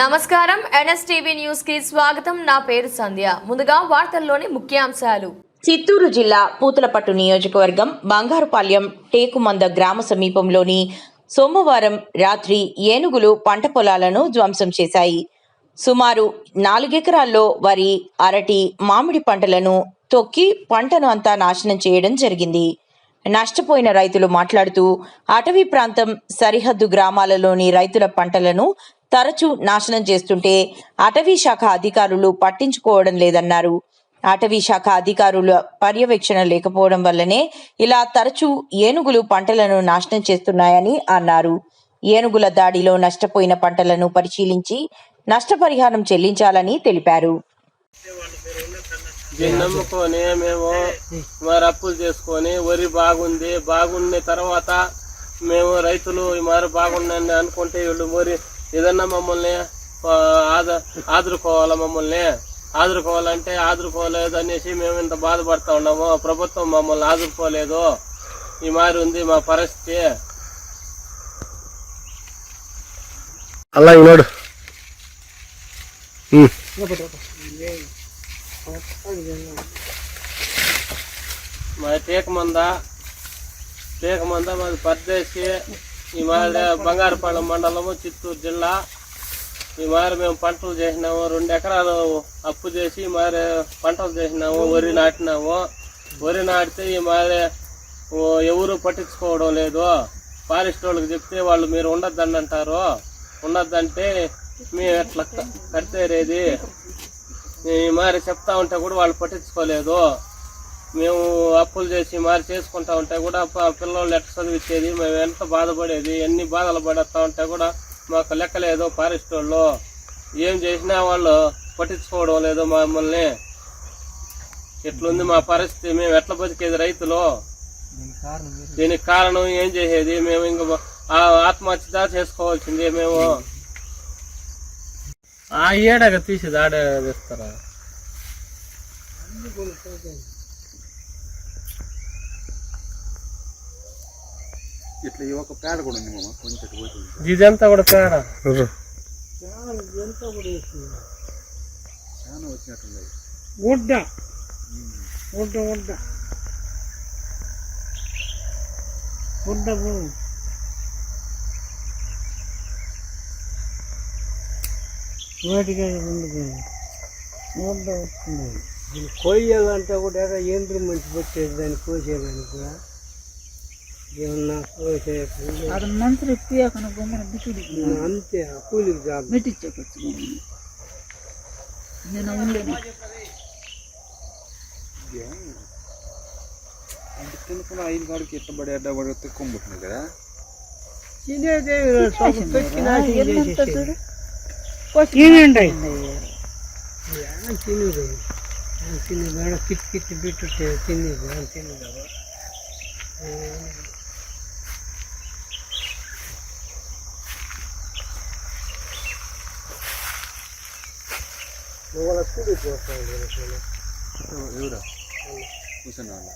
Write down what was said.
నమస్కారం. ఎన్ఎస్టీవీ న్యూస్కి స్వాగతం. నా పేరు సంధ్య. ముందుగా వార్తల్లోని ముఖ్యాంశాలు. చిత్తూరు జిల్లా పూతలపట్టు నియోజకవర్గం బంగారుపాలెం టేకుమంద గ్రామ సమీపంలోని సోమవారం రాత్రి ఏనుగులు పంట పొలాలను ధ్వంసం చేశాయి. సుమారు నాలుగెకరాల్లో వరి అరటి మామిడి పంటలను తొక్కి పంటను అంతా నాశనం చేయడం జరిగింది. నష్టపోయిన రైతులు మాట్లాడుతూ అటవీ ప్రాంతం సరిహద్దు గ్రామాలలోని రైతుల పంటలను తరచూ నాశనం చేస్తుంటే అటవీ శాఖ అధికారులు పట్టించుకోవడం లేదన్నారు. అటవీ శాఖ అధికారుల పర్యవేక్షణ లేకపోవడం వల్లనే ఇలా తరచూ ఏనుగులు పంటలను నాశనం చేస్తున్నాయని అన్నారు. ఏనుగుల దాడిలో నష్టపోయిన పంటలను పరిశీలించి నష్టపరిహారం చెల్లించాలని తెలిపారు. నమ్ముకొని మేము మరి అప్పులు చేసుకొని వరి బాగుంది బాగున్న తర్వాత మేము రైతులు మరి బాగుందని అనుకుంటే వీళ్ళు మరి ఏదన్నా మమ్మల్ని ఆ, ఆద ఆదుకోవాలా మమ్మల్ని? ఆదుకోవాలంటే ఆదుకోలేదు అనేసి మేము ఇంత బాధపడతా ఉన్నాము. ప్రభుత్వం మమ్మల్ని ఆదుకోలేదు ఈ మారి ఉంది మా పరిస్థితి. అలా ఈనాడు మా టేక మంద టేక మంద మాది పర్దేశి? ఈ మాది బంగారుపాలెం మండలము చిత్తూరు జిల్లా. ఈ మారి మేము పంటలు చేసినాము. రెండు ఎకరాలు అప్పు చేసి ఈ మారి పంటలు చేసినాము. వరి నాటినాము. వరి నాటితే ఈ మారి ఎవరు పట్టించుకోవడం లేదు. ఫారెస్ట్ వాళ్ళకి చెప్తే వాళ్ళు మీరు ఉండద్దని అంటారు. ఉండద్దంటే మేము ఎట్లా కట్టేరేది? ఈ మారి చెప్తా ఉంటే కూడా వాళ్ళు పట్టించుకోలేదు. మేము అప్పులు చేసి మారి చేసుకుంటా ఉంటే కూడా పిల్లలు ఎట్లా చదివించేది మేము ఎంత బాధపడేది ఎన్ని బాధలు పడతా ఉంటే కూడా మాకు లెక్కలేదు ఫారెస్ట్ వాళ్ళు. ఏం చేసినా వాళ్ళు పట్టించుకోవడం లేదు మమ్మల్ని. ఎట్లుంది మా పరిస్థితి. మేము ఎట్లా బతికేది రైతులు? దీనికి కారణం ఏం చేసేది? మేము ఇంక ఆ ఆత్మహత్య చేసుకోవాల్సింది మేము. ఆ ఏడాగా తీసేది ఆడే ఇట్లా ఈ ఒక పేడ కూడా ఉంది మామ. కొంచెం. ఇదంతా కూడా పేడ? చాలా వచ్చినట్టుంది గుడ్డ గుడ్డ గుడ్డ గుడ్డ భూమి గుడ్డ వస్తుంది. కొయ్యాలంటే కూడా ఏంద్రి మంచి పెట్టేది దాన్ని కోసేదానికి కూడా. ఏమన్నా కోసే అది మంత్రి ఎప్పియాకన గుమ్మన బిట్టుడి అంతే ఆ కూలికి జాబ్ మెట్టిచ్చేకొచ్చు నేను ఉండేది అంటే తినుకున్న ఐదు కాడికి ఎట్లా పడి అడ్డ పడి తిక్కొంబుతుంది కదా తినేదే ఎంత చూడు తినండి తినేది తినేది కిట్ కిట్ బిట్టు తినేది తినేది నువ్వు వాళ్ళ స్కూల్కి పోతావు ఎవరా? కూర్చున్న వాళ్ళ